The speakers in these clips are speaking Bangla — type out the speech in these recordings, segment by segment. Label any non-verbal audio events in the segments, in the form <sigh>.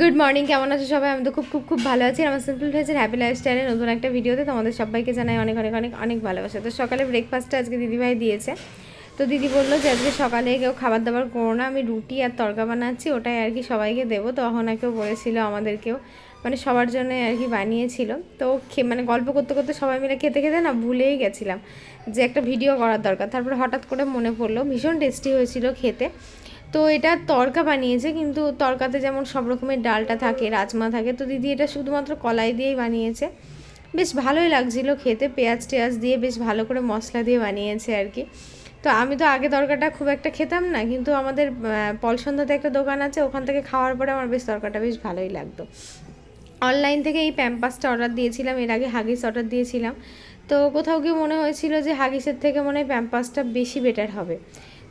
গুড মর্নিং কেমন আছো সবাই? আমি তো খুব খুব খুব ভালো আছি। আমার সিম্পল ফেসের হ্যাপি লাইফস্টাইলে নতুন একটা ভিডিওতে তোমাদের সবাইকে জানাই অনেক অনেক অনেক অনেক ভালোবাসা। তো সকালে ব্রেকফাস্টটা আজকে দিদিভাই দিয়েছে। তো দিদি বলল যে আজকে সকালে কেউ খাবার দাবার করো না, আমি রুটি আর তরকা বানাচ্ছি, ওটাই আর কি সবাইকে দেবো। তো অহনাকেও বলেছিল আমাদেরকেও মানে সবার জন্য আর কি বানিয়েছিল। তো মানে গল্প করতে করতে সবাই মিলে খেতে খেতে না ভুলেই গেছিলাম যে একটা ভিডিও করার দরকার। তারপরে হঠাৎ করে মনে পড়ল, ভীষণ টেস্টি হয়েছিল খেতে। তো এটা তরকা বানিয়েছে কিন্তু তরকাতে যেমন সব রকমের ডালটা থাকে রাজমা থাকে তো দিদি এটা শুধুমাত্র কলাই দিয়েই বানিয়েছে। বেশ ভালোই লাগছিল খেতে পেঁয়াজ টেয়াজ দিয়ে বেশ ভালো করে মশলা দিয়ে বানিয়েছে আর কি। তো আমি তো আগে তরকাটা খুব একটা খেতাম না কিন্তু আমাদের আহ, পলসন্ধ্যাতে একটা দোকান আছে ওখান থেকে খাওয়ার পরে আমার বেশ তরকাটা বেশ ভালোই লাগতো। অনলাইন থেকে এই প্যাম্পাসটা অর্ডার দিয়েছিলাম এর আগে হাগিস অর্ডার দিয়েছিলাম। তো কোথাও গিয়ে মনে হয়েছিল যে হাগিসের থেকে মনে হয় প্যাম্পাসটা বেশি বেটার হবে।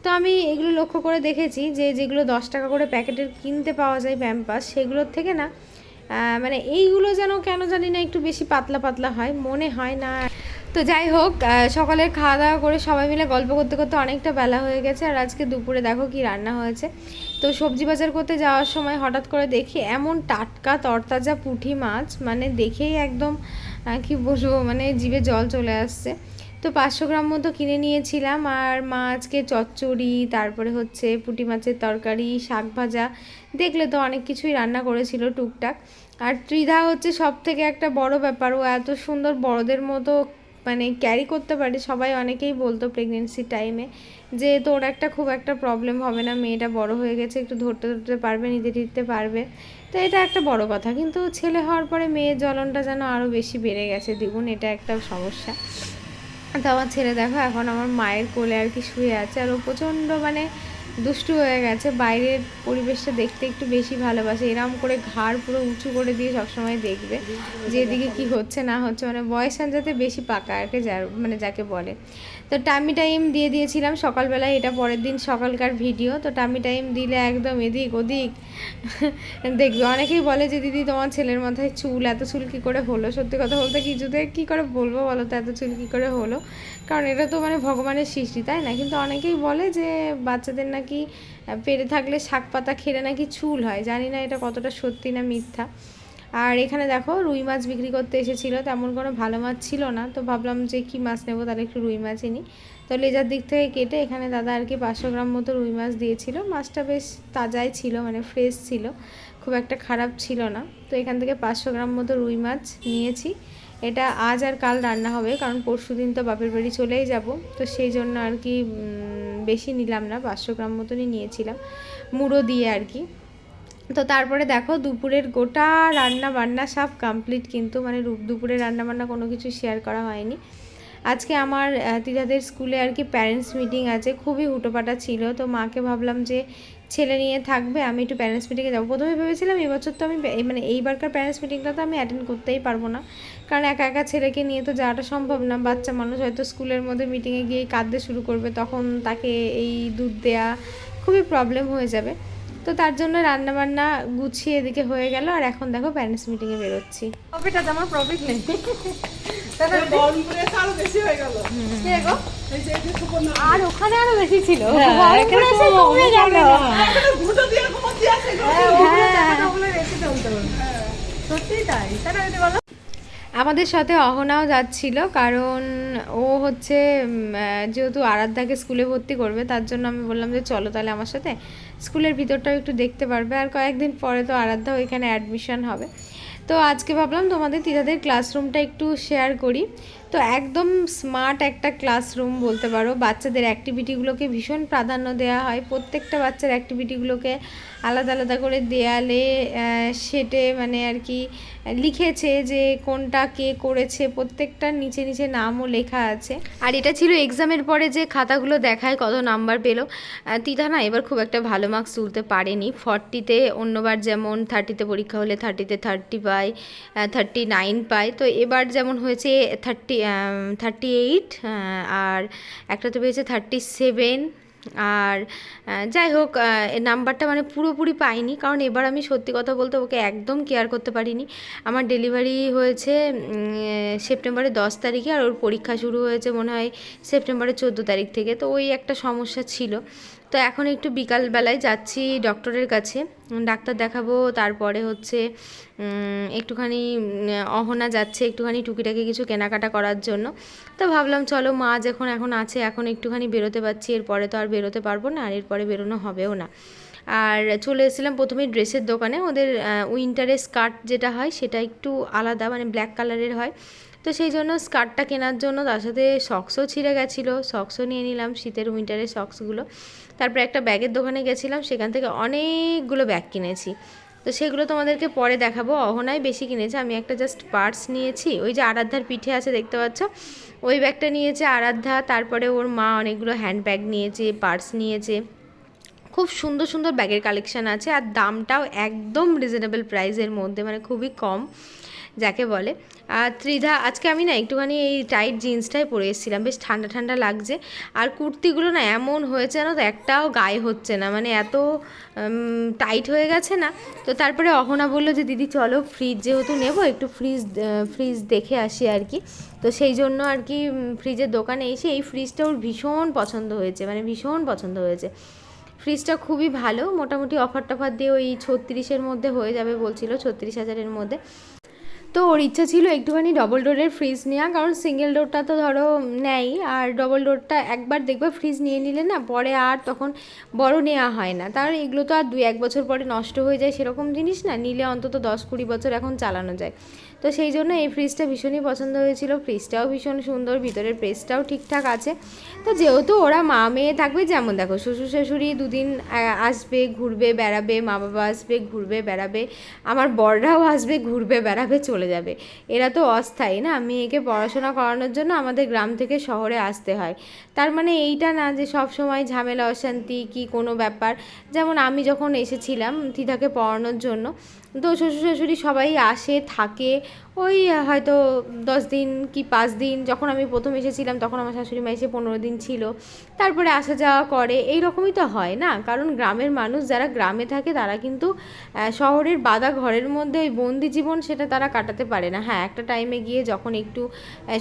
তো আমি এগুলো লক্ষ্য করে দেখেছি যে যেগুলো দশ টাকা করে প্যাকেটের কিনতে পাওয়া যায় প্যাম্পাস সেগুলোর থেকে না মানে এইগুলো যেন কেন জানি না একটু বেশি পাতলা পাতলা হয় মনে হয় না। তো যাই হোক আহ, সকালে খাওয়া দাওয়া করে সবাই মিলে গল্প করতে করতে অনেকটা বেলা হয়ে গেছে আর আজকে দুপুরে দেখো কি রান্না হয়েছে। তো সবজি বাজার করতে যাওয়ার সময় হঠাৎ করে দেখি এমন টাটকা তরতাজা পুঁটি মাছ মানে দেখেই একদম কি বলব মানে জিভে জল চলে আসছে। তো পাঁচশো গ্রাম মতো কিনে নিয়েছিলাম। আর মা আজকে চচ্চড়ি, তারপরে হচ্ছে পুঁটি মাছের তরকারি, শাক ভাজা, দেখলে তো অনেক কিছুই রান্না করেছিল টুকটাক। আর ত্রিধা হচ্ছে সব থেকে একটা বড় ব্যাপার, ও এত সুন্দর বড়দের মতো মানে ক্যারি করতে পারে, সবাই অনেকেই বলতো প্রেগনেন্সি টাইমে যে তোর একটা খুব একটা প্রবলেম হবে না, মেয়েটা বড় হয়ে গেছে, একটু ধরতে ধরতে পারবে, নিতে টিরতে পারবে। তো এটা একটা বড় কথা, কিন্তু ছেলে হওয়ার পরে মেয়ের জ্বলনটা যেন আরও বেশি বেড়ে গেছে, দ্বিগুণ এটা একটা সমস্যা। তো আমার ছেলে দেখো, এখন আমার মায়ের কোলে আর কি শুয়ে আছে। আর ও প্রচণ্ড মানে দুষ্টু হয়ে গেছে, বাইরের পরিবেশটা দেখতে একটু বেশি ভালোবাসে। এরম করে ঘাড় পুরো উঁচু করে দিয়ে সবসময় দেখবে যে এদিকে কি হচ্ছে, না হচ্ছে। মানে বয়স যাতে বেশি পাকা আর কি মানে যাকে বলে। তো টাইমি টাইম দিয়ে দিয়েছিলাম সকালবেলায়, এটা পরের দিন সকালকার ভিডিও তো টাইমি টাইম দিলে একদম এদিক ওদিক <laughs> দেখবে। অনেকেই বলে যে, দিদি, তোমার ছেলের মাথায় চুল, এত চুল কী করে হলো? সত্যি কথা বলতে কিছুতে কী করে বলব বলো তো, এত চুল কী করে হলো? কারণ এটা তো মানে ভগবানের সৃষ্টি, তাই না? কিন্তু অনেকেই বলে যে, বাচ্চাদের নাকি পেটে থাকলে শাক পাতা খেলে নাকি চুল হয়, জানি না এটা কতটা সত্যি না মিথ্যা। আর এখানে দেখো, রুই মাছ বিক্রি করতে এসেছিল, তেমন কোনো ভালো মাছ ছিল না, তো ভাবলাম যে কি মাছ নেব, তাহলে একটু রুই মাছই নিই তো লেজার দিক থেকে কেটে এখানে দাদা আর কি পাঁচশো গ্রাম মতো রুই মাছ দিয়েছিল, মাছটা বেশ তাজাই ছিল মানে ফ্রেশ ছিল, খুব একটা খারাপ ছিল না। তো এখান থেকে পাঁচশো গ্রাম মতো রুই মাছ নিয়েছি, এটা আজ আর কাল রান্না হবে, কারণ পরশু দিন তো বাপের বাড়ি চলেই যাব, তো সেই জন্য আর কি বেশি নিলাম না পাঁচশো গ্রাম মতনই নিয়েছিলাম। মুড়ো দিয়ে আর কি। তো তারপরে দেখো দুপুরের গোটা রান্না বান্না সব কমপ্লিট কিন্তু মানে দুপুরের রান্না বান্না কোনো কিছু শেয়ার করা হয়নি। আজকে আমার আহ, তিধাদের স্কুলে আর কি প্যারেন্টস মিটিং আছে খুবই হুটোপাটা ছিল। তো মাকে ভাবলাম যে ছেলে নিয়ে থাকবে আমি একটু প্যারেন্টস মিটিংয়ে যাব। প্রথমে ভেবেছিলাম এবছর তো আমি মানে এইবারকার প্যারেন্টস মিটিংটা তো আমি অ্যাটেন্ড করতেই পারব না। কারণ একা একা ছেলেকে নিয়ে তো যাওয়াটা সম্ভব না। বাচ্চা মানুষ হয়তো স্কুলের মধ্যে মিটিংয়ে গিয়ে কাঁদতে শুরু করবে তখন তাকে এই দুধ দেয়া খুবই প্রবলেম হয়ে যাবে। তো তার জন্য রান্নাবান্না গুছিয়ে এদিকে হয়ে গেল আর এখন দেখো প্যারেন্টস মিটিংয়ে বেরোচ্ছি। প্রফিট আছে আমার প্রফিট নেই। <laughs> আর ওখানে আরও বেশি ছিল। গরম পড়েছে, কমে গেল। আমাদের সাথে অহনাও যাচ্ছিল, কারণ ও হচ্ছে যেহেতু আরাধ্যাকে স্কুলে ভর্তি করবে, তার জন্য আমি বললাম যে চলো তাহলে আমার সাথে স্কুলের ভিতরটাও একটু দেখতে পারবে। আর কয়েকদিন পরে তো আরাধ্যা ওইখানে অ্যাডমিশন হবে। তো আজকে ভাবলাম তোমাদের তিতাদের ক্লাসরুমটা একটু শেয়ার করি। তো একদম স্মার্ট একটা ক্লাসরুম বলতে পারো। বাচ্চাদের অ্যাক্টিভিটিগুলোকে ভীষণ প্রাধান্য দেওয়া হয়। প্রত্যেকটা বাচ্চার অ্যাক্টিভিটিগুলোকে আলাদা আলাদা করে দেয়ালে সেটে মানে আর কি লিখেছে যে কোনটা কে করেছে। প্রত্যেকটার নিচে নিচে নামও লেখা আছে। আর এটা ছিল এক্সামের পরে যে খাতাগুলো দেখায় কত নাম্বার পেল। তিতা না এবার খুব একটা ভালো মার্কস তুলতে পারেনি। ফর্টিতে অন্যবার যেমন থার্টিতে পরীক্ষা হলে থার্টিতে থার্টি পায় থার্টি নাইন পায়। তো এবার যেমন হয়েছে থার্টি থার্টি এইট আর একটাতে পেয়েছে থার্টি সেভেন আর যাই হোক নাম্বারটা মানে পুরোপুরি পাইনি, কারণ এবার আমি সত্যি কথা বলতে ওকে একদম কেয়ার করতে পারিনি। আমার ডেলিভারি হয়েছে সেপ্টেম্বরের দশ তারিখে, আর ওর পরীক্ষা শুরু হয়েছে মনে হয় সেপ্টেম্বরের চোদ্দ তারিখ থেকে, তো ওই একটা সমস্যা ছিল। তো এখন একটু বিকালবেলায় যাচ্ছি ডক্টরের কাছে। ডাক্তার দেখাবো, তারপরে হচ্ছে একটুখানি অহনা যাচ্ছে, একটুখানি টুকিটাকি কিছু কেনাকাটা করার জন্য। তো ভাবলাম, চলো মা যখন এখন আছে, এখন একটুখানি বেরোতে পারছি, এরপরে তো আর বেরোতে পারব না, আর এরপরে বেরোনো হবেও না। আর চলে এসেছিলাম প্রথমেই ড্রেসের দোকানে, ওদের উইন্টারের স্কার্ট যেটা হয়, সেটা একটু আলাদা মানে ব্ল্যাক কালারের হয়। তো সেই জন্য স্কার্টটা কেনার জন্য তার সাথে সক্সও ছিঁড়ে গেছিল। সক্সও নিয়ে নিলাম শীতের উইন্টারের সক্সগুলো তারপরে একটা ব্যাগের দোকানে গেছিলাম, সেখান থেকে অনেকগুলো ব্যাগ কিনেছি। তো সেগুলো তোমাদেরকে পরে দেখাবো। অহনাই বেশি কিনেছে। আমি একটা জাস্ট পার্স নিয়েছি। ওই যে আরাধ্যার পিঠে আছে, দেখতে পাচ্ছ? ওই ব্যাগটা নিয়েছে আরাধ্যা। তারপরে ওর মা অনেকগুলো হ্যান্ড ব্যাগ নিয়েছে পার্স নিয়েছে। খুব সুন্দর সুন্দর ব্যাগের কালেকশান আছে। আর দামটাও একদম রিজনেবল প্রাইসের মধ্যে মানে খুবই কম। যাকে বলে। আর ত্রিধা, আজকে আমি না একটুখানি এই টাইট জিন্সটাই পরে এসেছিলাম। বেশ ঠান্ডা ঠান্ডা লাগছে। আর কুর্তিগুলো না এমন হয়েছে না তো, একটাও গায়ে হচ্ছে না। মানে এত টাইট হয়ে গেছে না। তো তারপরে অহনা বলল যে, দিদি, চলো ফ্রিজ যেহেতু নেব, একটু ফ্রিজ ফ্রিজ দেখে আসি আর কি। তো সেই জন্য আর কি ফ্রিজের দোকানে এসে এই ফ্রিজটা ওর ভীষণ পছন্দ হয়েছে। মানে ভীষণ পছন্দ হয়েছে। ফ্রিজটা খুবই ভালো। মোটামুটি অফার টফার দিয়ে ওই ছত্রিশের মধ্যে হয়ে যাবে বলছিল, ছত্রিশ হাজারের মধ্যে। তো ওর ইচ্ছা ছিল একটুখানি ডবল ডোরের ফ্রিজ নেওয়া, কারণ সিঙ্গেল ডোরটা তো ধরো নেই, আর ডবল ডোরটা একবার দেখবে ফ্রিজ নিয়ে নিলে না পরে আর তখন বড় নেওয়া হয় না। তার এগুলো তো আর দুই এক বছর পরে নষ্ট হয়ে যায় সেরকম জিনিস না, নিলে অন্তত দশ কুড়ি বছর এখন চালানো যায়। তো সেই জন্য এই ফ্রিজটা ভীষণই পছন্দ হয়েছিল। ফ্রিজটাও ভীষণ সুন্দর, ভিতরের প্রেসটাও ঠিকঠাক আছে। তো যেহেতু ওরা মা মেয়ে থাকবে, যেমন দেখো শ্বশুর শাশুড়ি দুদিন আসবে, ঘুরবে, বেড়াবে, মা বাবা আসবে, ঘুরবে, বেড়াবে, আমার বড়রাও আসবে, ঘুরবে, বেড়াবে, চলে যাবে। এরা তো অস্থায়ী না, মেয়েকে পড়াশোনা করানোর জন্য আমাদের গ্রাম থেকে শহরে আসতে হয়। তার মানে এইটা না যে সব সময় ঝামেলা, অশান্তি কি কোনো ব্যাপার। যেমন আমি যখন এসেছিলাম তিথাকে পড়ানোর জন্য, তো শ্বশুর শাশুড়ি সবাই আসে, থাকে ওই হয়তো দশ দিন কি পাঁচ দিন যখন আমি প্রথম এসেছিলাম তখন আমার শাশুড়ি মা এসে পনেরো দিন ছিল। তারপরে আসা যাওয়া করে এই রকমই তো হয় না? কারণ গ্রামের মানুষ যারা গ্রামে থাকে তারা কিন্তু শহরের বাদা ঘরের মধ্যে ওই বন্দি জীবন সেটা তারা কাটাতে পারে না। হ্যাঁ একটা টাইমে গিয়ে যখন একটু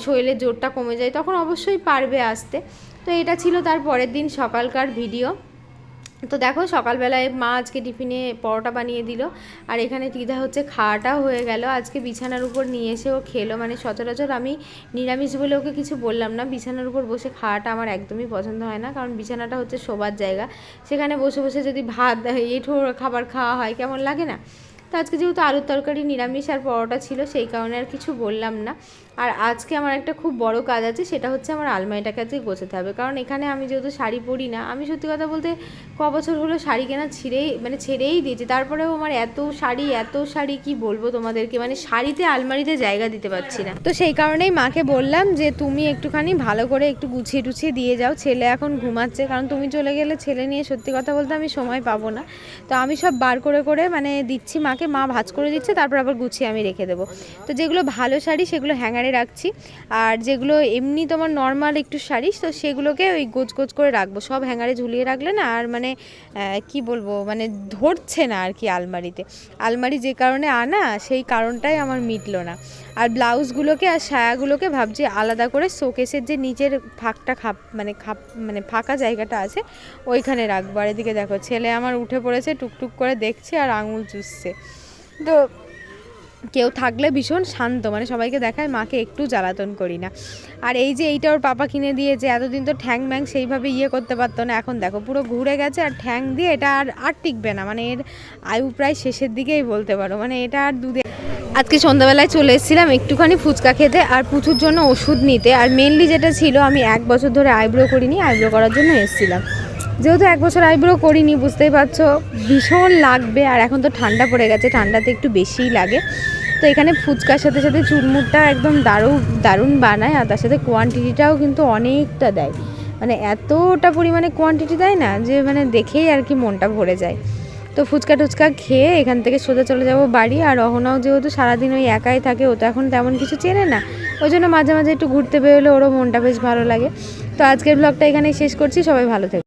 শরীরের জোরটা কমে যায় তখন অবশ্যই পারবে আসতে। তো এটা ছিল তার পরের দিন সকালকার ভিডিও তো দেখো সকালবেলায় মা আজকে টিফিনে পরোটা বানিয়ে দিল, আর এখানে টিদা হচ্ছে খাওয়াটাও হয়ে গেল। আজকে বিছানার উপর নিয়ে এসে ও খেলো। মানে সচরাচর আমি নিরামিষ বলে ওকে কিছু বললাম না। বিছানার উপর বসে খাওয়াটা আমার একদমই পছন্দ হয় না, কারণ বিছানাটা হচ্ছে শোবার জায়গা। সেখানে বসে বসে যদি ভাত, এঁঠো খাবার খাওয়া হয়, কেমন লাগে না? তো আজকে যেহেতু আলুর তরকারি নিরামিষ আর পরোটা ছিল, সেই কারণে আর কিছু বললাম না। আর আজকে আমার একটা খুব বড় কাজ আছে, সেটা হচ্ছে আমার আলমারিটাকে আজকে গোছাতে হবে। কারণ এখানে আমি যেহেতু শাড়ি পরি না, আমি সত্যি কথা বলতে ক বছর হলো শাড়ি কেনা ছিঁড়েই মানে ছেড়েই দিয়েছি। তারপরেও আমার এত শাড়ি এত শাড়ি কি বলব তোমাদেরকে? মানে শাড়িতে, আলমারিতে জায়গা দিতে পারছি না। তো সেই কারণেই মাকে বললাম যে, তুমি একটুখানি ভালো করে একটু গুছিয়ে টুছিয়ে দিয়ে যাও। ছেলে এখন ঘুমাচ্ছে, কারণ তুমি চলে গেলে ছেলে নিয়ে সত্যি কথা বলতে আমি সময় পাবো না। তো আমি সব বার করে করে মানে দিচ্ছি মাকে, মা ভাজ করে দিচ্ছে, তারপর আবার গুছিয়ে আমি রেখে দেবো। তো যেগুলো ভালো শাড়ি, সেগুলো হ্যাঙ্গারে রাখছি। আর যেগুলো এমনি তোমার নর্মাল একটু শাড়ি, তো সেগুলোকে ওই গোছ গোছ করে রাখব। সব হ্যাঙ্গারে ঝুলিয়ে রাখলে না আর মানে কি বলব মানে ধরছে না আর কি আলমারিতে। আলমারি যে কারণে আনা, সেই কারণটাই আমার মিটলো না। আর ব্লাউজগুলোকে আর সায়াগুলোকে ভাবছি আলাদা করে শোকেসের যে নিচের ফাঁকটা খাপ মানে খাপ মানে ফাঁকা জায়গাটা আছে, ওইখানে রাখব। আর এদিকে দেখো, ছেলে আমার উঠে পড়েছে, টুকটুক করে দেখছে আর আঙুল চুষছে। তো কেউ থাকলে ভীষণ শান্ত মানে সবাইকে দেখায় মাকে একটু জ্বালাতন করি না। আর এই যে এইটা ওর পাপা কিনে দিয়েছে, এতদিন তো ঠ্যাং ম্যাং সেইভাবে ইয়ে করতে পারতো না, এখন দেখো পুরো ঘুরে গেছে আর ঠ্যাং দিয়ে এটা আর আর টিকবে না মানে এর আয়ু প্রায় শেষের দিকেই বলতে পারো মানে এটা আর দুধে আজকে সন্ধ্যাবেলায় চলে এসেছিলাম একটুখানি ফুচকা খেতে আর পুচুর জন্য ওষুধ নিতে, আর মেনলি যেটা ছিল আমি এক বছর ধরে আইব্রো করিনি আইব্রো করার জন্য এসেছিলাম। যেহেতু এক বছর আইব্রো করিনি, বুঝতেই পারছ, ভীষণ লাগবে, আর এখন তো ঠান্ডা পড়ে গেছে, ঠান্ডাতে একটু বেশিই লাগে। তো এখানে ফুচকার সাথে সাথে চুরমুরটা একদম দারুণ দারুণ বানায়, আর তার সাথে কোয়ান্টিটিটাও কিন্তু অনেকটা দেয়। মানে এতটা পরিমাণে কোয়ান্টিটি দেয় না, যে মানে দেখেই আর কি মনটা ভরে যায়। তো ফুচকা টুচকা খেয়ে এখান থেকে সোজা চলে যাব বাড়ি, আর অহনাও যেহেতু সারাদিন ওই একাই থাকে, ও তো এখন তেমন কিছু চেনে না, ওই জন্য মাঝে মাঝে একটু ঘুরতে বেরোলে ওরও মনটা বেশ ভালো লাগে। তো আজকের ব্লগটা এখানেই শেষ করছি, সবাই ভালো থেকো।